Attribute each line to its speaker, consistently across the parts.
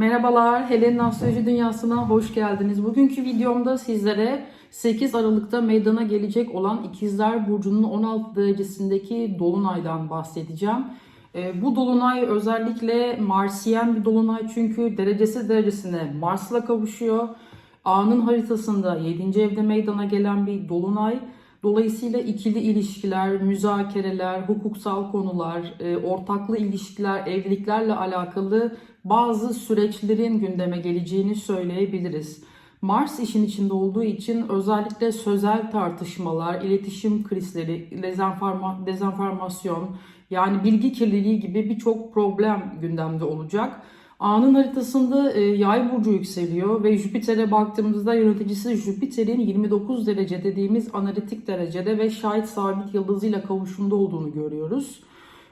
Speaker 1: Merhabalar, Helen'in Astroloji Dünyası'na hoş geldiniz. Bugünkü videomda sizlere 8 Aralık'ta meydana gelecek olan İkizler Burcu'nun 16 derecesindeki Dolunay'dan bahsedeceğim. Ee, Bu Dolunay özellikle Marsiyen bir Dolunay çünkü derecesi derecesine Mars'la kavuşuyor. A'nın haritasında 7. evde meydana gelen bir Dolunay. Dolayısıyla ikili ilişkiler, müzakereler, hukuksal konular, e, ortaklı ilişkiler, evliliklerle alakalı bazı süreçlerin gündeme geleceğini söyleyebiliriz. Mars işin içinde olduğu için özellikle sözel tartışmalar, iletişim krizleri, dezenforma, dezenformasyon yani bilgi kirliliği gibi birçok problem gündemde olacak. A'nın haritasında e, yay burcu yükseliyor ve Jüpiter'e baktığımızda yöneticisi Jüpiter'in 29 derece dediğimiz analitik derecede ve şahit sabit yıldızıyla kavuşumda olduğunu görüyoruz.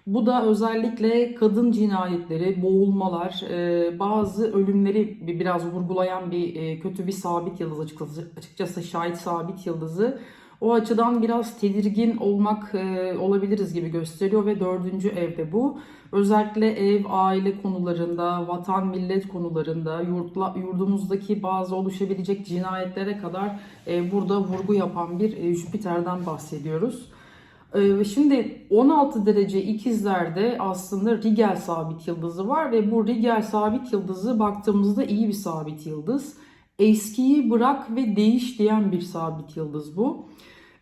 Speaker 1: Bu da özellikle kadın cinayetleri, boğulmalar, e, bazı ölümleri bir- biraz vurgulayan bir e, kötü bir sabit yıldız açıkçası, açıkçası şahit sabit yıldızı. O açıdan biraz tedirgin olmak e, olabiliriz gibi gösteriyor ve dördüncü evde bu. Özellikle ev, aile konularında, vatan, millet konularında, yurtla, yurdumuzdaki bazı oluşabilecek cinayetlere kadar burada vurgu yapan bir e, Jüpiter'den bahsediyoruz. Ee, Şimdi 16 derece ikizlerde aslında Rigel sabit yıldızı var ve bu Rigel sabit yıldızı baktığımızda iyi bir sabit yıldız. Eskiyi bırak ve değiş diyen bir sabit yıldız bu.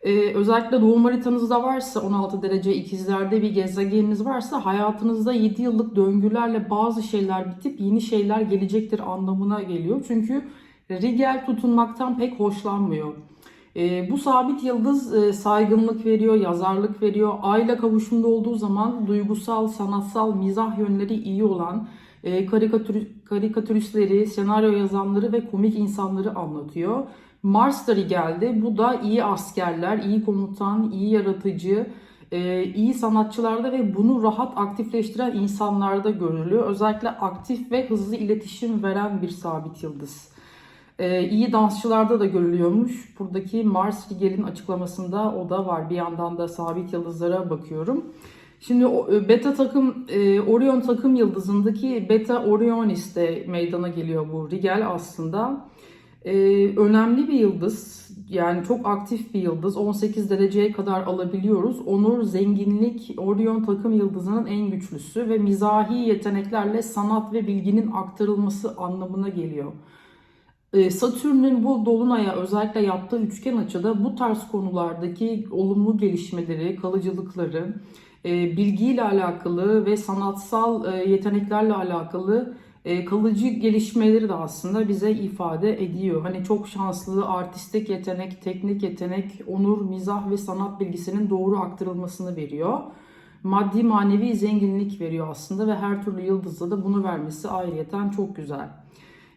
Speaker 1: Ee, özellikle doğum haritanızda varsa 16 derece ikizlerde bir gezegeniniz varsa hayatınızda 7 yıllık döngülerle bazı şeyler bitip yeni şeyler gelecektir anlamına geliyor. Çünkü Rigel tutunmaktan pek hoşlanmıyor. E, bu sabit yıldız e, saygınlık veriyor, yazarlık veriyor. Ayla kavuşumda olduğu zaman duygusal, sanatsal, mizah yönleri iyi olan e, karikatür, karikatüristleri, senaryo yazanları ve komik insanları anlatıyor. Mars da geldi. Bu da iyi askerler, iyi komutan, iyi yaratıcı, e, iyi sanatçılarda ve bunu rahat aktifleştiren insanlarda görülüyor. Özellikle aktif ve hızlı iletişim veren bir sabit yıldız. Ee, iyi dansçılarda da görülüyormuş. Buradaki Mars Rigel'in açıklamasında o da var. Bir yandan da sabit yıldızlara bakıyorum. Şimdi e, beta takım e, Orion takım yıldızındaki Beta Orionis'te meydana geliyor bu Rigel aslında. E, önemli bir yıldız. Yani çok aktif bir yıldız. 18 dereceye kadar alabiliyoruz. Onur, zenginlik Orion takım yıldızının en güçlüsü ve mizahi yeteneklerle sanat ve bilginin aktarılması anlamına geliyor. Ee, Satürn'ün bu dolunaya özellikle yaptığı üçgen açıda bu tarz konulardaki olumlu gelişmeleri, kalıcılıkları, e, bilgiyle alakalı ve sanatsal e, yeteneklerle alakalı e, kalıcı gelişmeleri de aslında bize ifade ediyor. Hani çok şanslı artistik yetenek, teknik yetenek, onur, mizah ve sanat bilgisinin doğru aktarılmasını veriyor. Maddi manevi zenginlik veriyor aslında ve her türlü yıldızda da bunu vermesi ayrıyeten çok güzel.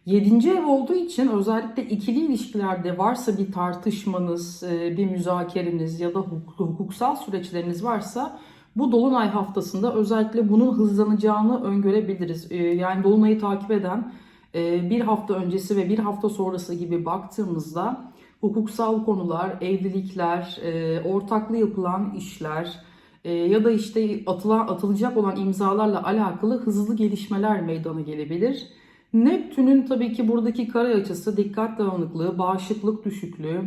Speaker 1: Yedinci ev olduğu için özellikle ikili ilişkilerde varsa bir tartışmanız, e, bir müzakereniz ya da hukuk- hukuksal süreçleriniz varsa bu Dolunay haftasında özellikle bunun hızlanacağını öngörebiliriz. E, Yani Dolunay'ı takip eden e, bir hafta öncesi ve bir hafta sonrası gibi baktığımızda hukuksal konular, evlilikler, ortaklı yapılan işler ya da işte atılacak olan imzalarla alakalı hızlı gelişmeler meydana gelebilir. Neptün'ün tabii ki buradaki kare açısı dikkat dağınıklığı, bağışıklık düşüklüğü,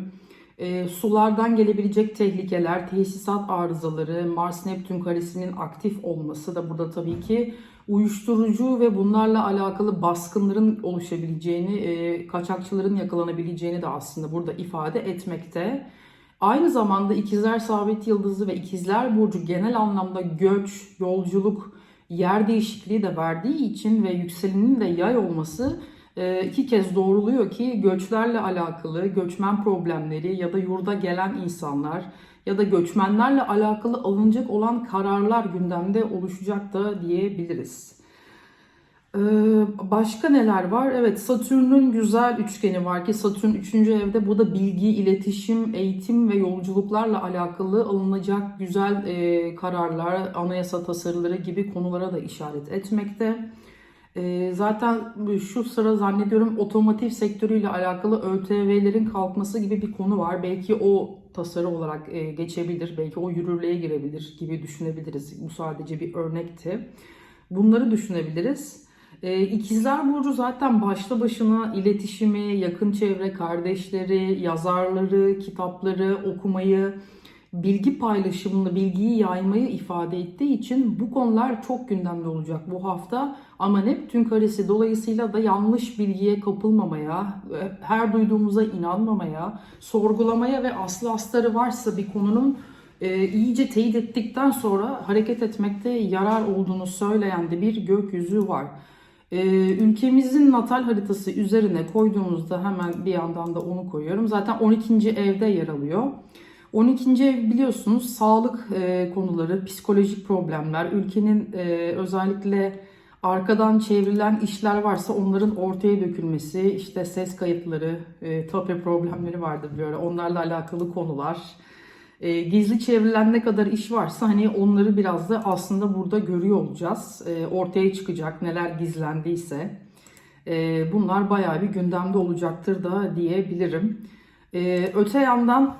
Speaker 1: e, sulardan gelebilecek tehlikeler, tesisat arızaları, Mars-Neptün karesinin aktif olması da burada tabii ki uyuşturucu ve bunlarla alakalı baskınların oluşabileceğini, e, kaçakçıların yakalanabileceğini de aslında burada ifade etmekte. Aynı zamanda ikizler sabit yıldızı ve ikizler burcu genel anlamda göç, yolculuk, yer değişikliği de verdiği için ve yükselenin de yay olması e, iki kez doğruluyor ki göçlerle alakalı göçmen problemleri ya da yurda gelen insanlar ya da göçmenlerle alakalı alınacak olan kararlar gündemde oluşacak da diyebiliriz. Ee, Başka neler var? Evet Satürn'ün güzel üçgeni var ki Satürn 3. evde bu da bilgi, iletişim, eğitim ve yolculuklarla alakalı alınacak güzel e, kararlar, anayasa tasarıları gibi konulara da işaret etmekte. E, zaten şu sıra zannediyorum otomotiv sektörüyle alakalı ÖTV'lerin kalkması gibi bir konu var. Belki o tasarı olarak e, geçebilir, belki o yürürlüğe girebilir gibi düşünebiliriz. Bu sadece bir örnekti. Bunları düşünebiliriz. Ee, İkizler Burcu zaten başlı başına iletişimi, yakın çevre, kardeşleri, yazarları, kitapları okumayı, bilgi paylaşımını, bilgiyi yaymayı ifade ettiği için bu konular çok gündemde olacak bu hafta. Ama Neptün karesi dolayısıyla da yanlış bilgiye kapılmamaya, her duyduğumuza inanmamaya, sorgulamaya ve aslı astarı varsa bir konunun e, iyice teyit ettikten sonra hareket etmekte yarar olduğunu söyleyen de bir gökyüzü var. E, ülkemizin natal haritası üzerine koyduğumuzda hemen bir yandan da onu koyuyorum. Zaten 12. evde yer alıyor. 12. ev biliyorsunuz sağlık e, konuları, psikolojik problemler, ülkenin e, özellikle arkadan çevrilen işler varsa onların ortaya dökülmesi, işte ses kayıtları, e, tape problemleri vardır böyle onlarla alakalı konular. E, gizli çevrilen ne kadar iş varsa hani onları biraz da aslında burada görüyor olacağız. E, ortaya çıkacak neler gizlendiyse. E, bunlar bayağı bir gündemde olacaktır da diyebilirim. E, öte yandan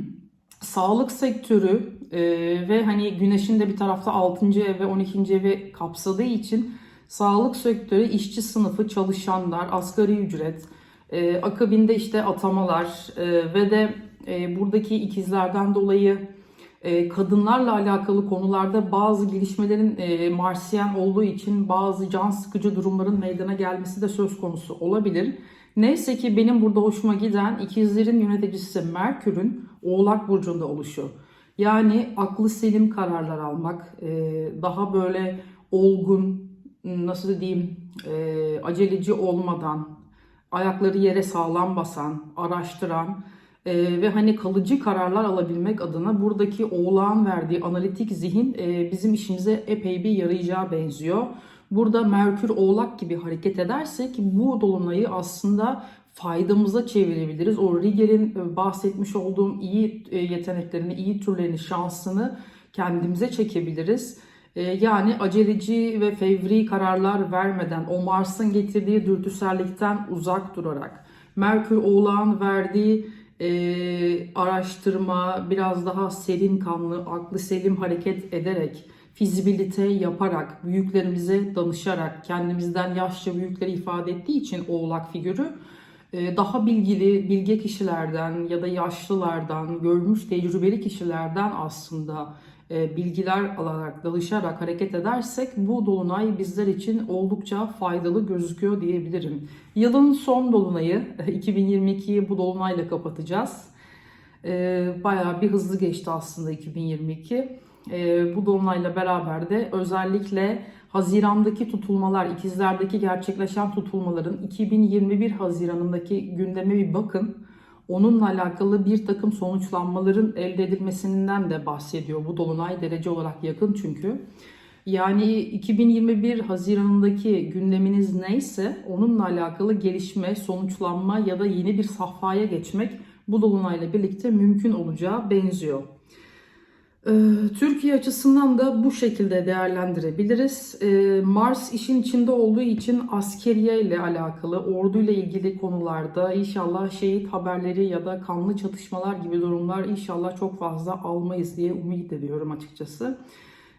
Speaker 1: sağlık sektörü e, ve hani güneşin de bir tarafta 6. ev ve 12. evi kapsadığı için sağlık sektörü işçi sınıfı çalışanlar, asgari ücret, e, akabinde işte atamalar e, ve de e, buradaki ikizlerden dolayı e, kadınlarla alakalı konularda bazı gelişmelerin e, marsiyen olduğu için bazı can sıkıcı durumların meydana gelmesi de söz konusu olabilir. Neyse ki benim burada hoşuma giden ikizlerin yöneticisi Merkür'ün Oğlak Burcu'nda oluşu. Yani aklı selim kararlar almak, daha böyle olgun, nasıl diyeyim, e, aceleci olmadan, ayakları yere sağlam basan, araştıran e, ve hani kalıcı kararlar alabilmek adına buradaki oğlağın verdiği analitik zihin bizim işimize epey bir yarayacağı benziyor. Burada Merkür Oğlak gibi hareket edersek bu dolunayı aslında faydamıza çevirebiliriz. O Rigel'in bahsetmiş olduğum iyi yeteneklerini, iyi türlerini, şansını kendimize çekebiliriz. Yani aceleci ve fevri kararlar vermeden, o Mars'ın getirdiği dürtüsellikten uzak durarak, Merkür Oğlak'ın verdiği e, araştırma, biraz daha serin kanlı, aklı selim hareket ederek, fizibilite yaparak, büyüklerimize danışarak, kendimizden yaşça büyükleri ifade ettiği için oğlak figürü daha bilgili, bilge kişilerden ya da yaşlılardan, görmüş tecrübeli kişilerden aslında bilgiler alarak, dalışarak hareket edersek bu dolunay bizler için oldukça faydalı gözüküyor diyebilirim. Yılın son dolunayı 2022'yi bu dolunayla kapatacağız. Bayağı bir hızlı geçti aslında 2022 e, bu dolunayla beraber de özellikle Haziran'daki tutulmalar, ikizlerdeki gerçekleşen tutulmaların 2021 Haziran'ındaki gündeme bir bakın. Onunla alakalı bir takım sonuçlanmaların elde edilmesinden de bahsediyor. Bu dolunay derece olarak yakın çünkü. Yani 2021 Haziran'ındaki gündeminiz neyse onunla alakalı gelişme, sonuçlanma ya da yeni bir safhaya geçmek bu dolunayla birlikte mümkün olacağı benziyor. Ee, Türkiye açısından da bu şekilde değerlendirebiliriz. Ee, Mars işin içinde olduğu için askeriye ile alakalı, orduyla ilgili konularda inşallah şehit haberleri ya da kanlı çatışmalar gibi durumlar inşallah çok fazla almayız diye umut ediyorum açıkçası.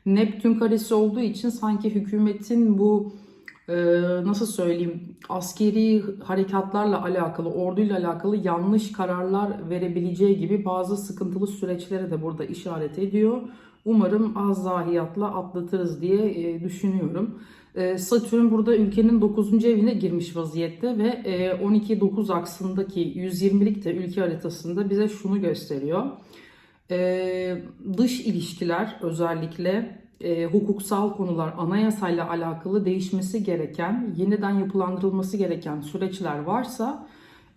Speaker 1: Neptün karesi olduğu için sanki hükümetin bu nasıl söyleyeyim askeri harekatlarla alakalı, orduyla alakalı yanlış kararlar verebileceği gibi bazı sıkıntılı süreçlere de burada işaret ediyor. Umarım az zahiyatla atlatırız diye e, düşünüyorum. E, Satürn burada ülkenin 9. evine girmiş vaziyette ve 12-9 aksındaki 120'lik de ülke haritasında bize şunu gösteriyor. Dış ilişkiler özellikle e, hukuksal konular, anayasayla alakalı değişmesi gereken, yeniden yapılandırılması gereken süreçler varsa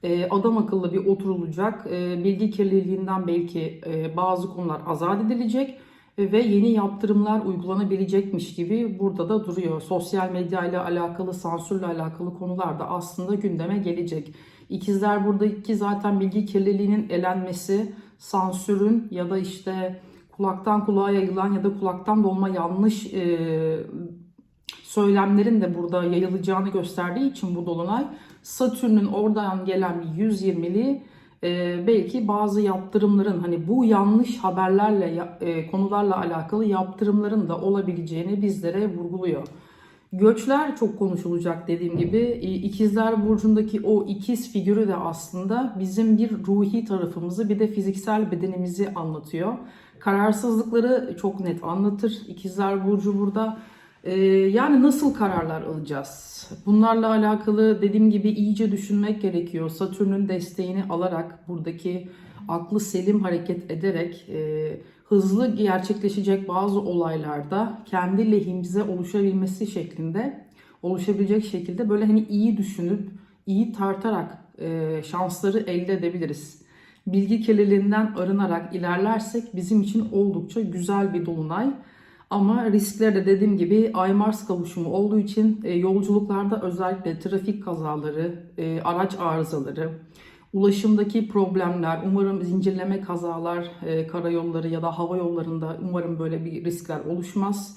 Speaker 1: e, adam akıllı bir oturulacak, e, bilgi kirliliğinden belki e, bazı konular azat edilecek ve yeni yaptırımlar uygulanabilecekmiş gibi burada da duruyor. Sosyal medya ile alakalı, sansürle alakalı konular da aslında gündeme gelecek. İkizler buradaki zaten bilgi kirliliğinin elenmesi, sansürün ya da işte kulaktan kulağa yayılan ya da kulaktan dolma yanlış e, söylemlerin de burada yayılacağını gösterdiği için bu dolunay Satürn'ün oradan gelen 120'li e, belki bazı yaptırımların hani bu yanlış haberlerle e, konularla alakalı yaptırımların da olabileceğini bizlere vurguluyor. Göçler çok konuşulacak dediğim gibi. E, İkizler Burcu'ndaki o ikiz figürü de aslında bizim bir ruhi tarafımızı bir de fiziksel bedenimizi anlatıyor. Kararsızlıkları çok net anlatır. İkizler Burcu burada e, yani nasıl kararlar alacağız? Bunlarla alakalı dediğim gibi iyice düşünmek gerekiyor. Satürn'ün desteğini alarak buradaki aklı selim hareket ederek e, hızlı gerçekleşecek bazı olaylarda kendi lehimize oluşabilmesi şeklinde oluşabilecek şekilde böyle hani iyi düşünüp iyi tartarak e, şansları elde edebiliriz. Bilgi kirliliğinden arınarak ilerlersek bizim için oldukça güzel bir dolunay. Ama riskleri de dediğim gibi Ay-Mars kavuşumu olduğu için e, yolculuklarda özellikle trafik kazaları, e, araç arızaları, ulaşımdaki problemler, umarım zincirleme kazalar, e, karayolları ya da hava yollarında umarım böyle bir riskler oluşmaz.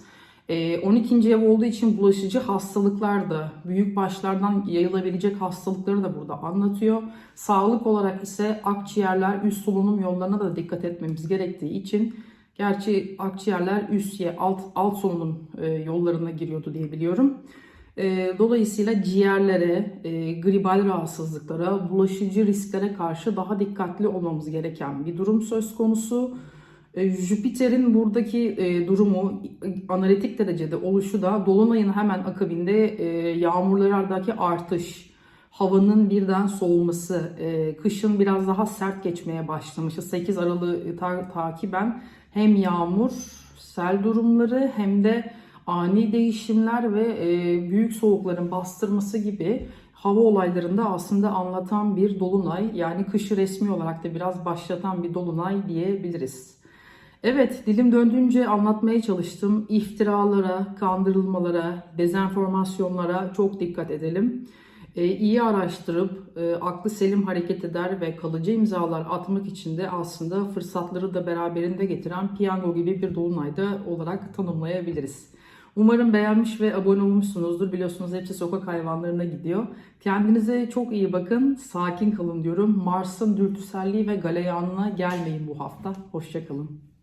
Speaker 1: E, 12. ev olduğu için bulaşıcı hastalıklar da, büyük başlardan yayılabilecek hastalıkları da burada anlatıyor. Sağlık olarak ise akciğerler, üst solunum yollarına da dikkat etmemiz gerektiği için Gerçi akciğerler üst ye, alt, alt solunum e, yollarına giriyordu diye biliyorum. E, dolayısıyla ciğerlere, e, gribal rahatsızlıklara, bulaşıcı risklere karşı daha dikkatli olmamız gereken bir durum söz konusu. E, Jüpiter'in buradaki e, durumu analitik derecede oluşu da Dolunay'ın hemen akabinde e, yağmurlardaki artış, havanın birden soğuması, e, kışın biraz daha sert geçmeye başlamışı 8 Aralık'ı ta- takiben hem yağmur, sel durumları hem de ani değişimler ve e, büyük soğukların bastırması gibi hava olaylarında aslında anlatan bir dolunay. Yani kışı resmi olarak da biraz başlatan bir dolunay diyebiliriz. Evet, dilim döndüğünce anlatmaya çalıştım. İftiralara, kandırılmalara, dezenformasyonlara çok dikkat edelim. E, iyi araştırıp e, aklı selim hareket eder ve kalıcı imzalar atmak için de aslında fırsatları da beraberinde getiren piyango gibi bir dolunayda olarak tanımlayabiliriz. Umarım beğenmiş ve abone olmuşsunuzdur. Biliyorsunuz hepsi sokak hayvanlarına gidiyor. Kendinize çok iyi bakın. Sakin kalın diyorum. Mars'ın dürtüselliği ve galeyanına gelmeyin bu hafta. Hoşçakalın.